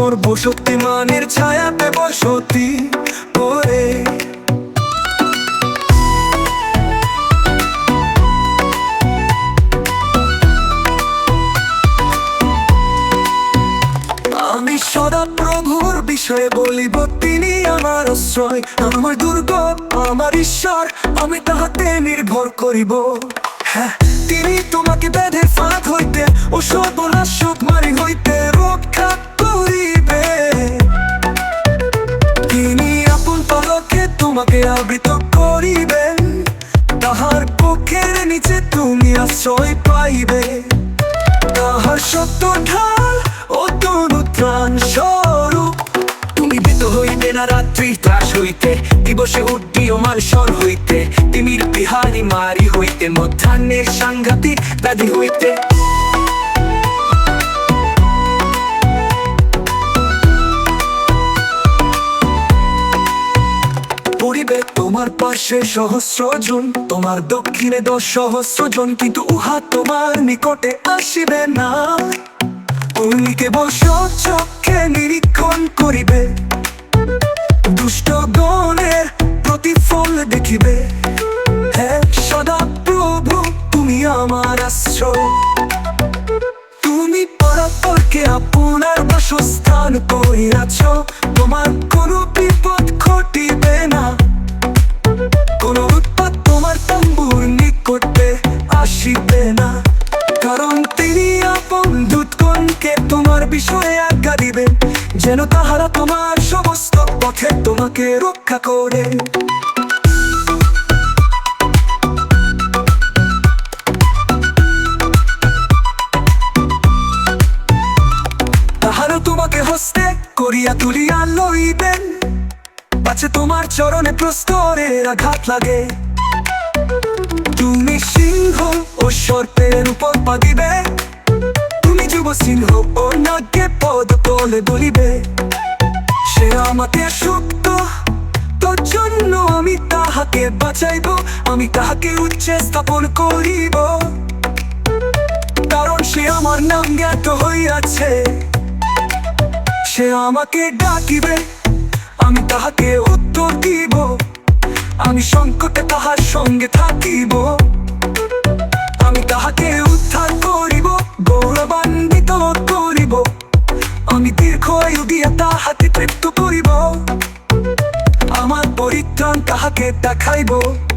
শক্তিমানের ছায়াতে বসতি করে আমি সদা প্রভুর বিষয়ে বলিব, তিনি আমার আশ্রয়। আমার দুর্গ আমার ঈশ্বর, আমি তাহাতে নির্ভর করিব। হ্যাঁ তিনি তোমাকে বেঁধে ফাঁক হইতে ও সর্বনাশক তোমাকে আবৃত করিবেন তাহার পক্ষের নিচে তুমি আশ্রয় পাইবে। তাহার সত্য ঢাল ও তনু ত্রাণ স্বরূপ, তুমি ভীত হইবে না রাত্রি ত্রাস হইতে, দিবসে উড্ডীয়মান স্বর হইতে, তিমির বিহারি মারি হইতে, মধ্যাহ্নের সাংঘাতিক ব্যাধি হইতে। সহস্র জন তোমার দক্ষিণে দশ সহস্র জন কিন্তু উহা তোমার নিকটে আসিবে না। নিরীক্ষণ করিবে। দুষ্ট গণের প্রতিফল দেখিবে। হ্যাঁ সদা প্রভু, তুমি আমার আশ্রয়। তুমি পরাপরকে আপনার বাসস্থান করিয়াছ যেন তাহারা তোমার সমস্ত পথে তোমাকে রক্ষা করে। তাহারা তোমাকে হস্তে করিয়া তুলিয়া লইবেন। তোমার চরণে আঘাত লাগে। তুমি সিংহ ও সর্পের উপর পা দিবে। তুমি যুব সিংহ ও নাগ্যে পদ তলে বলিবে। তাহাকে বাঁচাইব, আমি তাহাকে উচ্চে স্থাপন করিব। কারণ সে আমার নাম জ্ঞাত হইয়াছে। সে আমাকে ডাকিবে, আমি তাহাকে উত্তর দিব। আমি সংকটে তাহার সঙ্গে থাকিব। তাহাকে তৃপ্ত